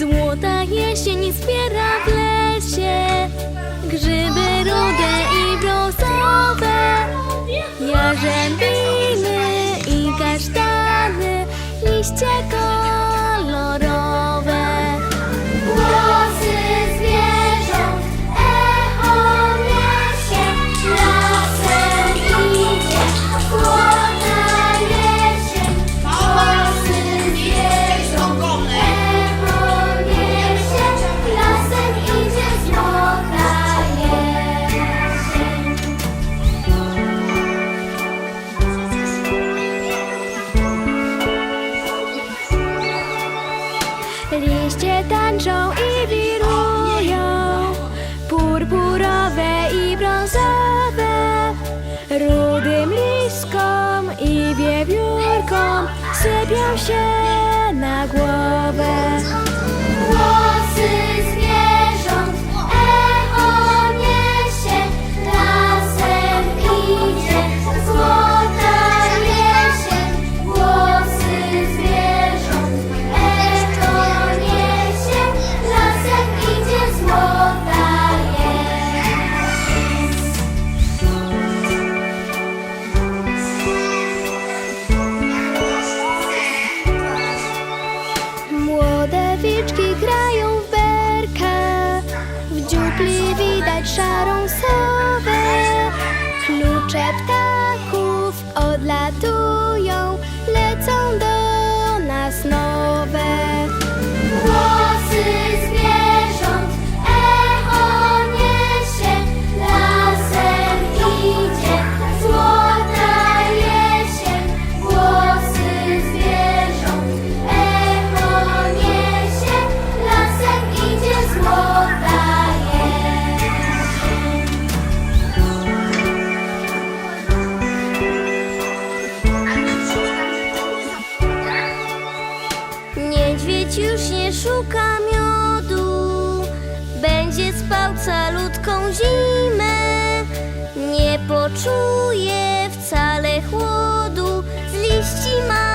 Złota jesień zbiera w lesie. Grzyby rude i brązowe. Jarzębiny i kasztany. Liście koło tańczą i wirują, purpurowe i brązowe, rudym liskom i wiewiórkom sypią się deixaram só. szuka miodu. Będzie spał calutką zimę. Nie poczuje wcale chłodu. Z liści ma